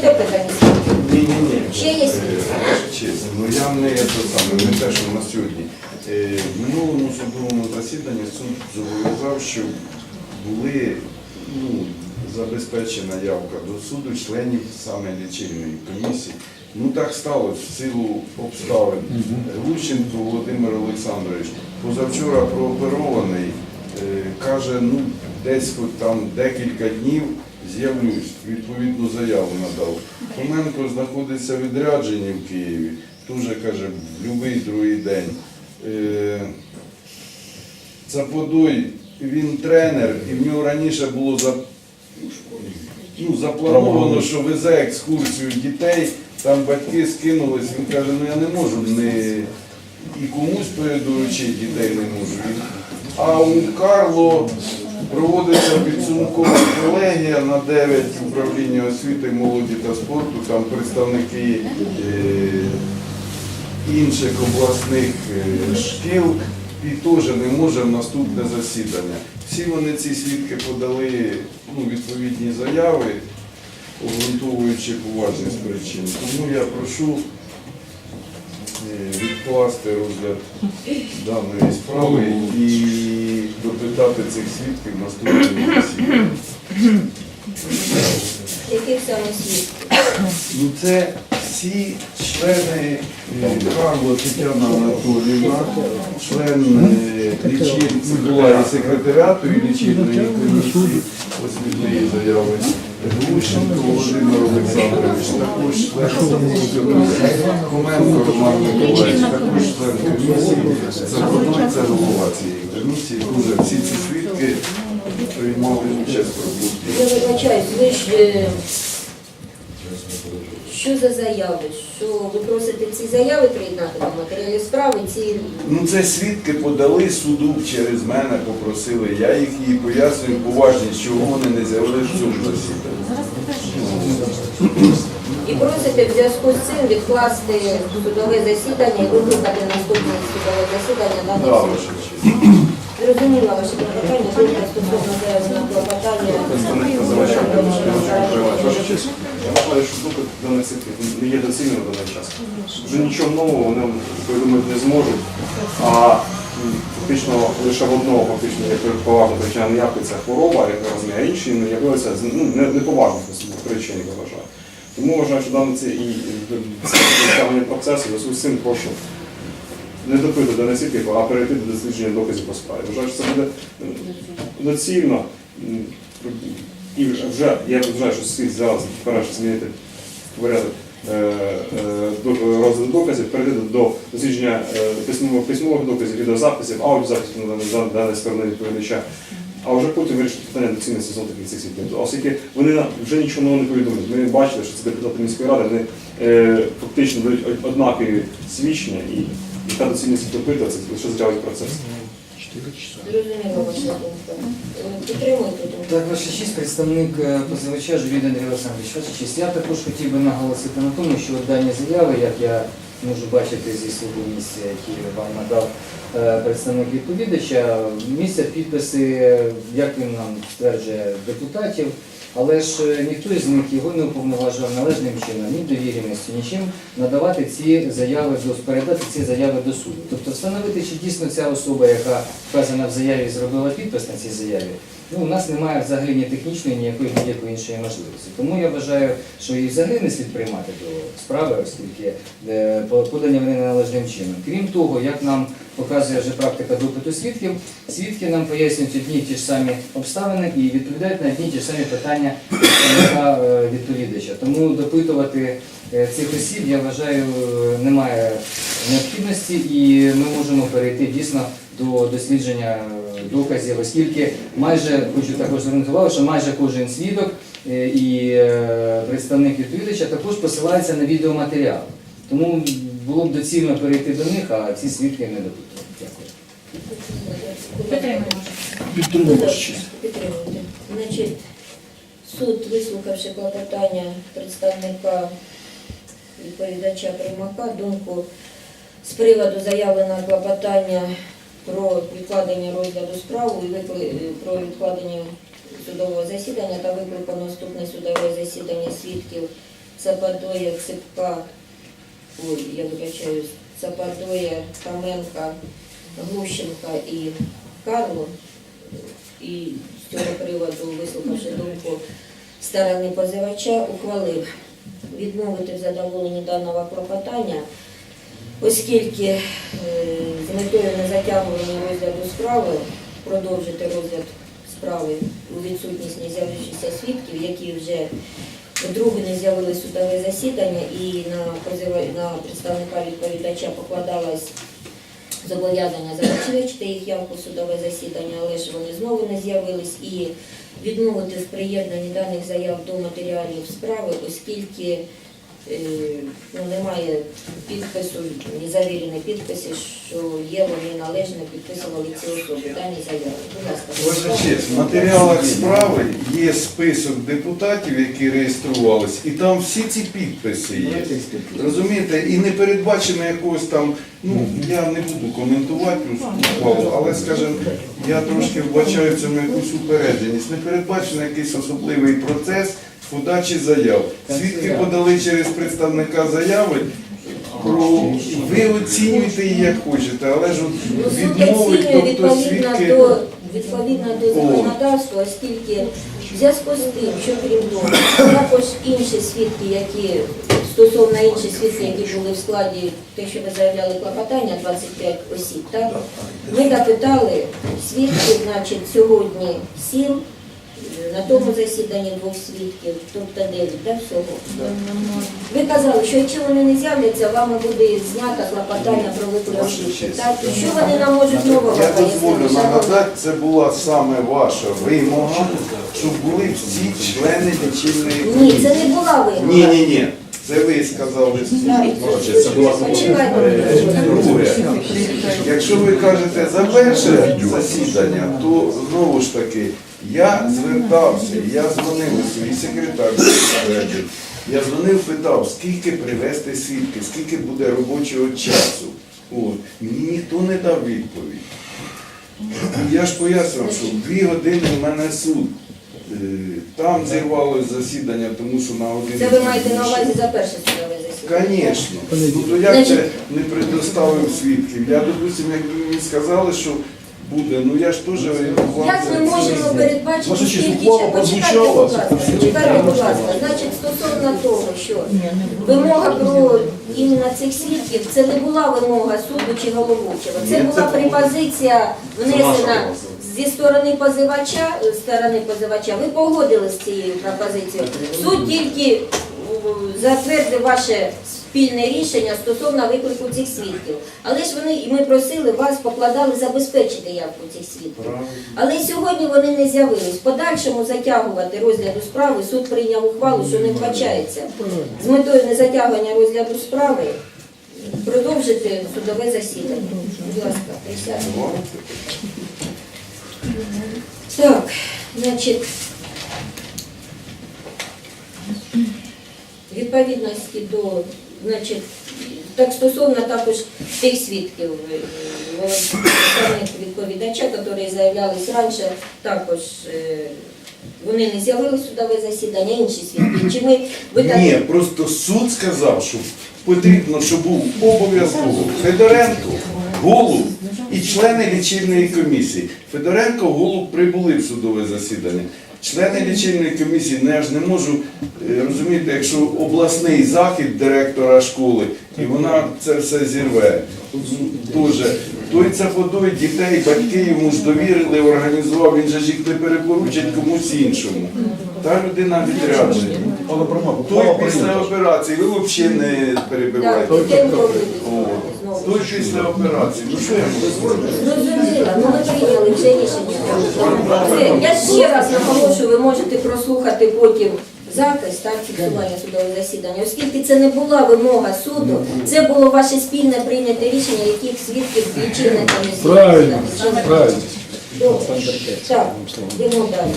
Будете опитані свідки? Ні, ні, ні. Ще є свідки? Чесно, ну я не саме, не те, що на сьогодні. Е, В минулому судовому засіданні суд зобов'язав, щоб були ну, забезпечена явка до суду членів саме лічильної комісії. Ну так сталося в силу обставин. Лущенко Володимир Олександрович позавчора прооперований, е, каже, ну десь хоч там декілька днів з'явлюсь, відповідну заяву надав. Хоменко знаходиться в відрядженні в Києві, теж каже, в будь-який другий день. Е, Заподой, він тренер, і в нього раніше було за, ну, заплановано, що везе екскурсію дітей, там батьки скинулись, він каже, ну я не можу не, і комусь передоручити дітей не можу. А у Карло проводиться підсумкова колегія на 9 управління освіти, молоді та спорту, там представники е, інших обласних е, шкіл і теж не може наступне засідання. Всі вони ці свідки подали ну, відповідні заяви, обґрунтовуючи поважність причин. Тому я прошу е, відкласти розгляд даної справи і допитати цих свідків наступного засідання. Яких саме свідків? Ну це всі члени е, Тетяна Анатоліївна, член була і секретаріату і лічильної комісії, від заяви. Глущенко Володимир Олександрович, також член комісії, Хоменко Роман Миколаївич, також член комісії, це голова цієї комісії. Дуже всі ці свідки приймали участь в роботі. Я вибачаюсь, ви ж е, що за заяви? Що ви просите ці заяви приєднати до матеріалів справи? Ці Ну, це свідки подали суду через мене, попросили. Я їх і пояснюю поважність, чого вони не з'явилися в цьому засіданні. і просите в зв'язку з цим відкласти судове засідання і викликати наступне судове засідання свідків. честь. Зрозуміло ваше клопотання, стосовно заявленого клопотання. Я вважаю, що даних свідків не є доцільною на даний час. Вже нічого нового вони придумати не зможуть, а фактично лише в одного фактично є поважна причина неявки це хвороба, яка розуміє, а інші не явилися ну, не- причин, я вважаю. Тому вважаю, що дане це і стягнення процесу, зв'язку з цим прошу не допити до свідків, а перейти до дослідження доказів по справі. Вважаю, що це буде доцільно. М, І вже я вважаю, що слід зараз перше змінити порядок е, е, розгляду доказів, перейти до дослідження е, письмових, письмових доказів, відеозаписів, аудіозаписів на даної сторони відповідача. А вже потім вирішити питання доцільності знову таких цих свідків. Оскільки вони вже нічого нового не повідомлять. Ми бачили, що це депутати міської ради, вони е, фактично дають однакові свідчення і яка доцільність допитуватися, лише затягують процес. Зрозуміло ваша думка. Е, думку? Так, ваша честь, представник е, позивача Журід Андрій Олександрович. Ваша честь, я також хотів би наголосити на тому, що дані заяви, як я можу бачити зі свого місця, які вам надав е, представник відповідача, місця підписи, як він нам стверджує, депутатів, але ж е, ніхто із них його не уповноважував належним чином, ні довіреністю, нічим надавати ці заяви передати ці заяви до суду. Тобто встановити, чи дійсно ця особа, яка вказана в заяві, зробила підпис на цій заяві. Ну, у нас немає взагалі ні технічної, ніякої ніякої іншої можливості. Тому я вважаю, що і взагалі не слід приймати до справи, оскільки е, по- подані вони неналежним чином. Крім того, як нам показує вже практика допиту свідків, свідки нам пояснюють одні й ті ж самі обставини і відповідають на одні й ті ж самі питання е, відповідача. Тому допитувати е, цих осіб, я вважаю, немає необхідності, і ми можемо перейти дійсно до дослідження доказів, оскільки майже хочу також звернути увагу, що майже кожен свідок е, і представник відповідача також посилається на відеоматеріал. Тому було б доцільно перейти до них, а ці свідки не допитувати. Підтримуємо. Значить, суд, вислухавши клопотання представника відповідача Примака, думку з приводу заявленого клопотання про відкладення розгляду справи і про відкладення судового засідання та виклику наступне судове засідання свідків Цапардоя, Ципка, ой, я вибачаюсь, Цапардоя, Каменка, Глущенка і Карло. І з цього приводу, вислухавши думку сторони позивача, ухвалив відмовити в задоволенні даного клопотання, оскільки е, з метою незатягування розгляду справи продовжити розгляд справи у відсутність нез'явившихся свідків, які вже вдруге не з'явили судове засідання, і на позива- на представника відповідача покладалось зобов'язання забезпечити їх явку в судове засідання, але ж вони знову не з'явились. І відмовити в приєднанні даних заяв до матеріалів справи, оскільки ну, немає підпису, незавірені підписи, що є вони належно підписували ці особи, дані заяви. Будь ласка. Ваша честь, в матеріалах справи є список депутатів, які реєструвались, і там всі ці підписи є. Розумієте, і не передбачено якогось там, ну я не буду коментувати ухвалу, але скажімо, я трошки вбачаю в цьому якусь упередженість. Не передбачено якийсь особливий процес подачі заяв. Свідки подали через представника заяви. Про ви оцінюєте її як хочете, але ж Ну, відмовить, тобто свідки. відповідно до законодавства, оскільки в зв'язку з тим, що крім того, також інші свідки, які стосовно інших свідків, які були в складі, те, що ви заявляли клопотання, 25 осіб, так? Ми допитали свідків, значить, сьогодні сім, на тому засіданні двох свідків, тобто дев'ять, так, всього. Ви казали, що якщо вони не з'являться, вами буде знято клопотання про. Так, і що вони нам можуть нового Я дозволю пояснити? нагадати, це була саме ваша вимога, щоб були всі члени лічильної Ні, комісії. це не була вимога. Ні, ні, ні. Це ви сказали. Це була Почекайте. Друге, якщо ви кажете за перше засідання, то знову ж таки я звертався, я дзвонив у свій секретар, я дзвонив, питав, скільки привезти свідки, скільки буде робочого часу. От. Мені ніхто не дав відповідь. І Я ж пояснював, що в дві години в мене суд. Е, Там зірвалося засідання, тому що на годину. Це ви маєте на увазі за перше судове засідання? Звісно. Ну то як це не предоставив свідків? Я, допустим, як мені сказали, що буде, ну я ж теж Як ми можемо передбачити, Ваша честь, скільки ухвала часу? Почекайте, прозвучала. будь ласка, почекайте, будь ласка. Значить, стосовно того, що вимога про іменно цих свідків, це не була вимога суду чи головуючого. Це Ні, була це- препозиція внесена зі сторони позивача, з сторони позивача. Ви погодились з цією пропозицією. Суд тільки у, затвердив ваше спільне рішення стосовно виклику цих свідків. Але ж вони, ми просили вас, покладали забезпечити явку цих свідків. Але сьогодні вони не з'явились. В подальшому затягувати розгляду справи суд прийняв ухвалу, що не вбачається. З метою незатягування розгляду справи продовжити судове засідання. Будь ласка, присядьте. Так, значить, відповідності до, значить, так стосовно також тих свідків, е, е, самих відповідача, які заявлялись раніше, також е, вони не з'явили судове засідання, інші свідки. Чи ми ви так- Ні, просто суд сказав, що потрібно, щоб був обов'язково Федоренко, Голуб і члени лічильної комісії. Федоренко, Голуб прибули в судове засідання. Члени лічильної комісії, ну я ж не можу е, розуміти, якщо обласний захід директора школи, і вона це все зірве. Дуже. Той це водою дітей, батьки йому ж довірили, організував, він же ж їх не перепоручить комусь іншому. Та людина відряджена. Той після операції, ви взагалі не перебиваєте. Дітей проводять О, знову. Той після операції. Ну що я можу? Зрозуміла, ну ми прийняли вже рішення. Все, я ще раз наголошую, ви можете прослухати потім запис, так, фіксування судового засідання, оскільки це не була вимога суду, це було ваше спільне прийняте рішення, яких свідків лічильна комісія. Правильно, правильно. Добре. Так, йдемо далі.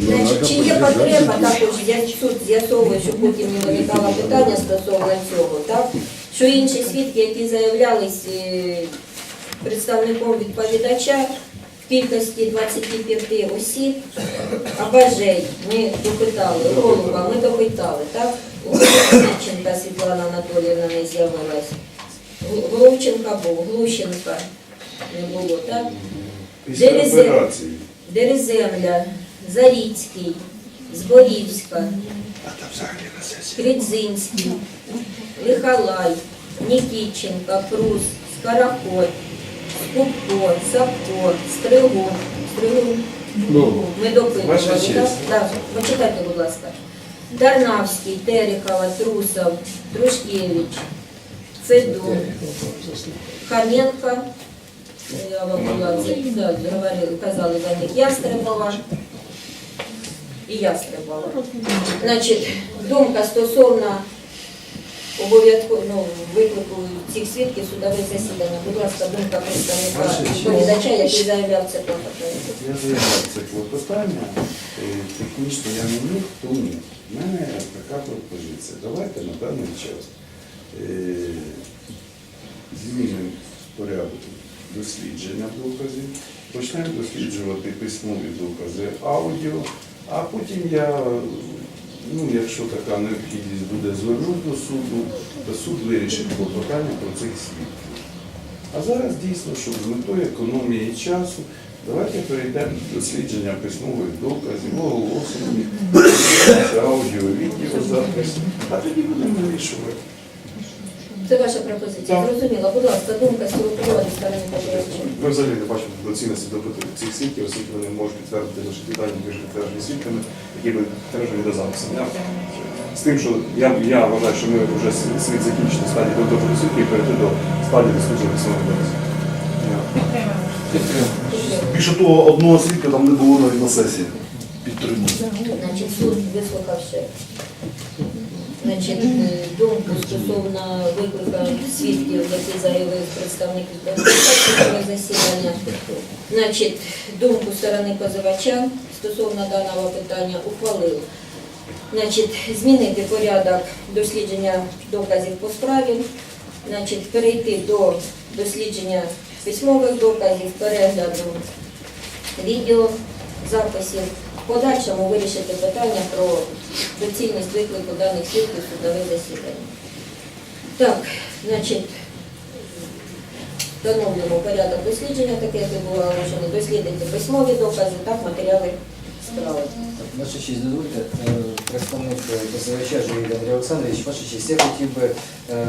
Значить, чи є потреба, також я суд з'ясовує, щоб потім не виникало питання стосовно цього, так? Що інші свідки, які заявлялись е, представником відповідача, в кількості 25 осіб, а бажей ми допитали, голуба ми допитали, так? Глущенка Світлана Анатоліївна не з'явилась. Головченка був, Глущенка не було, так? Після Дереземля, Заріцький, Зборівська, Крідзинський, Лихалай, Нікітченка, Прус, Скороход, Скупко, Сапко, Стригун. Стригун. Ми допитували, Ваша так? честь. Так, почитайте, будь ласка. Тарнавський, Терехова, Трусов, Трушкевич, Федун, Хаменко, я вам була це да, говорили, казали за них Ястребова і Ястребова. Значить, думка стосовно обов'язково ну, виклику цих свідків судових засідання. Будь ласка, думка представника відповідача, який заявляв це клопотання. Я заявляв це клопотання, е, технічно я не міг, тому в мене така пропозиція. Давайте на даний час е, змінимо порядок дослідження доказів, почнемо досліджувати письмові докази аудіо, а потім я, ну, якщо така необхідність буде, звернусь до суду, то суд вирішить клопотання про цих свідків. А зараз дійсно, щоб з метою економії часу, давайте перейдемо до дослідження письмових доказів, оголошення, аудіо, відеозапис, а тоді будемо вирішувати. Це ваша пропозиція. Зрозуміла. Будь ласка, думка з цього приводу сторони попередчі. Ми взагалі не бачимо доцільності допиту цих свідків, оскільки вони можуть підтвердити лише ті дані, які вже підтверджені свідками, які були підтверджені до запису. Я, з тим, що я, я вважаю, що ми вже світ закінчити стадії до допиту свідків і перейти до стадії дослідження письмових доказів. Більше того, одного свідка там не було навіть на сесії. Підтримую. Значить, суд вислухавши значить, е, думку стосовно виклика свідків, які заявив представник засідання. Значить, думку сторони позивача стосовно даного питання ухвалив. Значить, змінити порядок дослідження доказів по справі, значить, перейти до дослідження письмових доказів, перегляду відеозаписів, в подальшому вирішити питання про доцільність виклику даних свідків судових засідань. Так, значить, встановлюємо порядок дослідження, таке, як і було оголошено, дослідити письмові докази, так, матеріали справи. Честь, дозвольте, е, представник позивача Живіт Андрій Олександрович, ваша честь, я хотів би е,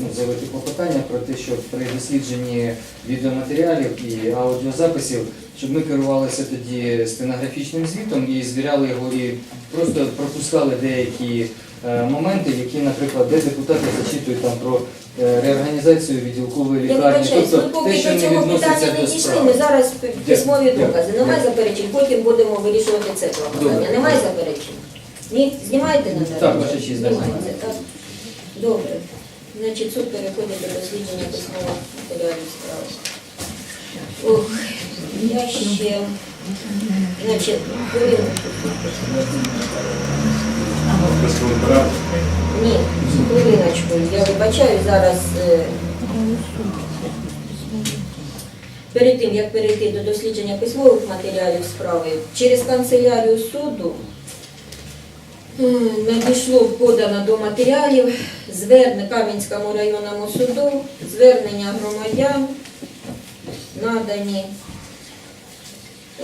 ну, заявити клопотання про те, що при дослідженні відеоматеріалів і аудіозаписів, щоб ми керувалися тоді стенографічним звітом і звіряли його і просто пропускали деякі е, моменти, які, наприклад, де депутати зачитують там про е, реорганізацію відділкової Я лікарні, ми тобто поки те, що до не цього відноситься питання не до дійшли, справи. ми зараз письмові докази. Немає заперечень, потім будемо вирішувати це клопотання. Добре. Немає заперечень? Ні? Знімаєте на зараз? Так, ваша честь, Знімаєте, так? Добре. Значить, суд переходить до дослідження письмових матеріалів справи. Ох, я ще... Значить, хвилинку. Ні, хвилиночку, я вибачаю зараз. е, Перед тим, як перейти до дослідження письмових матеріалів справи, через канцелярію суду надійшло подано до матеріалів звернення Кам'янському районному суду, звернення громадян надані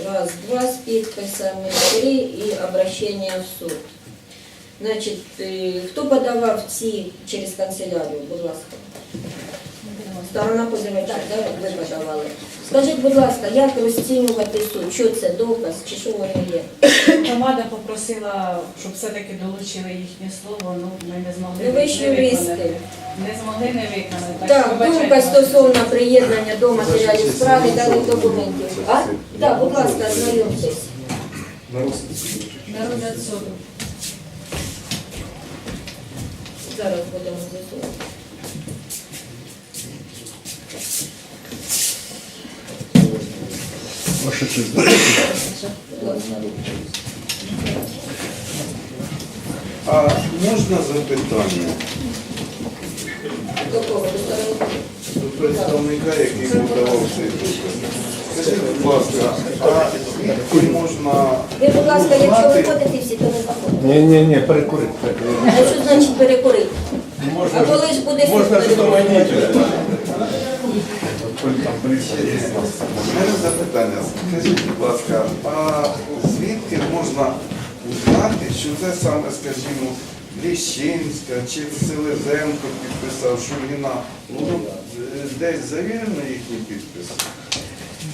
раз, два з підписами, три і обращення в суд. Значить, е, хто подавав ці через канцелярію, будь ласка? Сторона позивача, да, ви подавали. Скажіть, будь ласка, як розцінювати суд? Що це доказ чи що воно є? Громада попросила, щоб все-таки долучили їхнє слово, ну ми не змогли Ну, ви ж не юристи. виконати. Не змогли не виконати. Так, вибачайте думка нас. стосовно приєднання до матеріалів справи даних документів. А? Так, будь ласка, знайомтесь. На розгляд суду. Зараз будемо з'ясовувати. Честь. А можна запитання До кого? До до представника, який подавав цей доказ? Скажіть, будь ласка, а звідки можна Ви, будь ласка, якщо узнати- виходите всі, то не заходите. Ні, ні, ні, перекурити. А що значить перекурити? А коли ж буде суд перекурити? Мене запитання. Скажіть, будь ласка, а звідки можна узнати, що це саме, скажімо, Ліщинська чи Селезенко підписав, воно е, десь завірено їхній підпис?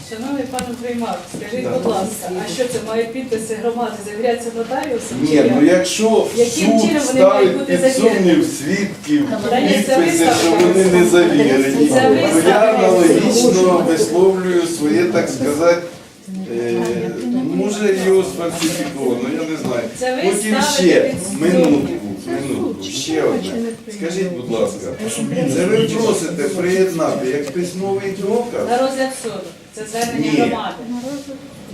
Шановний пане Приймак, скажіть, Да. будь ласка, а що це мають підписи громади завіряться нотаріусом? Ні, ну якщо Яким суд чином вони мають ставить бути під завірені? сумнів свідків, підписи, що вони не завірені, то я аналогічно висловлюю своє, так сказати, е, може його сфальсифіковано, я не знаю. Це ви Потім ставите ще, під минутку, минутку, ще одне. Скажіть, будь ласка, це ви просите приєднати як письмовий доказ? На розгляд суду. Це звернення Ні. громади.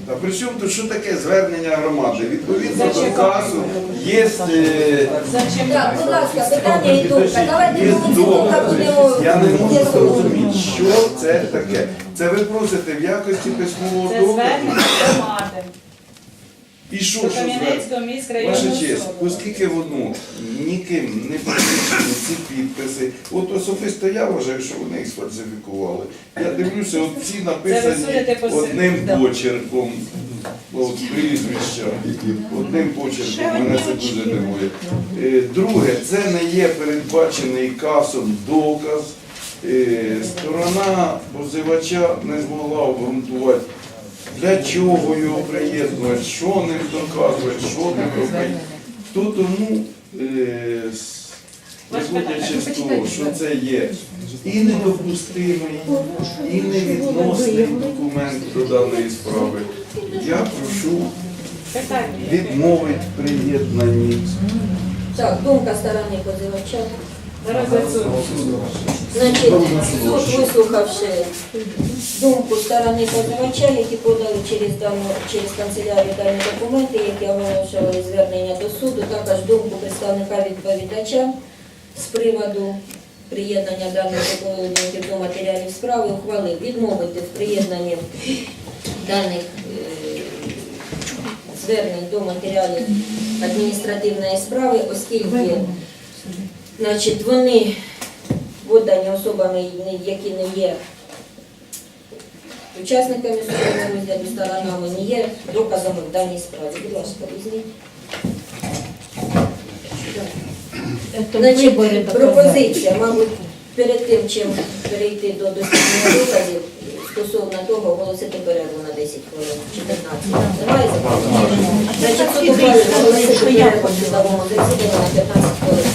А при чому тут що таке звернення громади? Відповідно до указу є. е, Так, будь ласка, питання і думка. Давайте Є думку докази. будемо Я не можу зрозуміти, що це таке. Це ви просите в якості письмового Це доказу. звернення громади. І що, що? Ваша честь, оскільки воно ніким не підписані ці підписи, от особисто я вважаю, що вони їх сфальсифікували. Я дивлюся, от ці написані одним почерком, от прізвища, одним почерком, мене це дуже дивує. Е, Друге, це не є передбачений касом доказ. Е, Сторона позивача не змогла обґрунтувати, для чого його приєднувати, що ним доказувати, що ним робити. То тому, е, виходячи з того, що це є і недопустимий, і невідносний документ до даної справи, я прошу відмовити приєднанні. Так, думка сторони позивача. Суду. Значить, суд, вислухавши думку сторони позивача, які подали через дану через канцелярію дані документи, які оголошували звернення до суду, також думку представника відповідача з приводу приєднання даних документів до матеріалів справи, ухвалив. Відмовити в приєднанні даних е, звернень до матеріалів адміністративної справи, оскільки значить, вони подані особами, які не є учасниками судового розгляду сторонами, не є доказами в даній справі. Будь ласка, візьміть. Значить, пропозиція, мабуть, перед тим, чим перейти до дослідження доказів, стосовно того, оголосити перерву на 10 хвилин, чи 15. Немає запитань? Значить, суд ухвалює оголосити перерву в судовому засіданні на 15 хвилин.